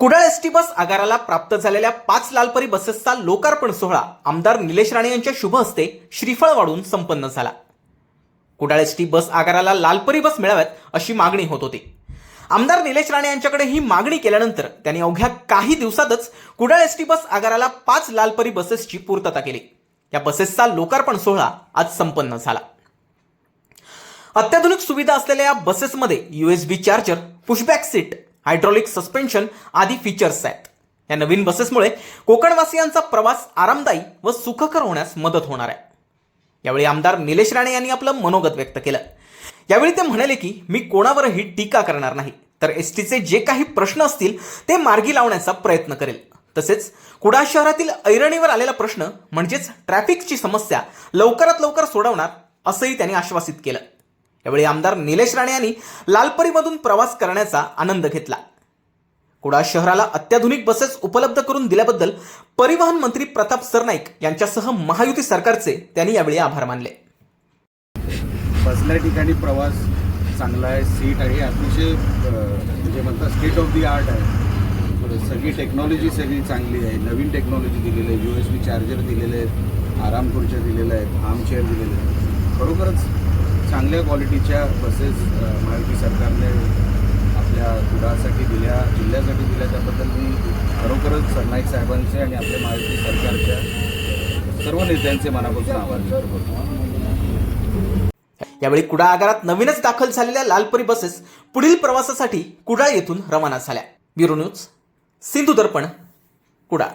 Kudal S T bus आगाराला प्राप्त झालेल्या पाच लालपरी बसेसचा लोकार्पण सोहळा आमदार निलेश राणे यांच्या शुभ हस्ते श्रीफळ वाढून संपन्न झाला. कुडाळ एस टी बस आगाराला लालपरी बस मिळाव्यात अशी मागणी होत होती. आमदार निलेश राणे यांच्याकडे ही मागणी केल्यानंतर त्यांनी अवघ्या काही दिवसातच कुडाळ एस टी बस आगाराला पाच लालपरी बसेसची पूर्तता केली. या बसेसचा लोकार्पण सोहळा आज संपन्न झाला. अत्याधुनिक सुविधा असलेल्या या बसेसमध्ये USB charger pushback seat hydraulic suspension आदी फीचर्स आहेत. या नवीन बसेसमुळे कोकणवासियांचा प्रवास आरामदायी व सुखकर होण्यास मदत होणार आहे. यावेळी आमदार निलेश राणे यांनी आपलं मनोगत व्यक्त केलं. यावेळी ते म्हणाले की मी कोणावरही टीका करणार नाही तर एस टीचे जे काही प्रश्न असतील ते मार्गी लावण्याचा प्रयत्न करेल. तसेच कुडाळ शहरातील ऐरणीवर आलेला प्रश्न म्हणजेच ट्रॅफिकची समस्या लवकरात लवकर सोडवणार असंही त्यांनी आश्वासित केलं. यावेळी आमदार निलेश राणे यांनी लालपरीमधून प्रवास करण्याचा आनंद घेतला. कुडाळ शहराला अत्याधुनिक बसेस उपलब्ध करून दिल्याबद्दल परिवहन मंत्री प्रताप सरनाईक यांच्यासह महायुती सरकारचे त्यांनी यावेळी आभार मानले. बसल्या ठिकाणी प्रवास चांगला आहे सीट आहे अतिशय म्हणजे जे म्हणतात स्टेट ऑफ दी आर्ट आहे. सगळी टेक्नॉलॉजी सगळी चांगली आहे. नवीन टेक्नॉलॉजी दिलेली आहे यू एस बी चार्जर दिलेले आहेत. आराम खुर्च्या दिलेल्या आहेत. आर्म चेअर दिलेले आहेत. खरोखरच चांगल्या क्वालिटीच्या बसेस अ, महायुती सरकारने आपल्या कुडासाठी दिल्या जिल्ह्यासाठी दिल्या त्याबद्दल मी खरोखरच सरनाईक साहेबांचे आणि आपल्या महायुती सरकारच्या सर्व नेत्यांचे मनापासून आभार व्यक्त करतो. यावेळी कुडाळ आगारात नवीनच दाखल झालेल्या लालपरी बसेस पुढील प्रवासासाठी कुडाळ येथून रवाना झाल्या. Bureau news Sindhudarpan Kudal.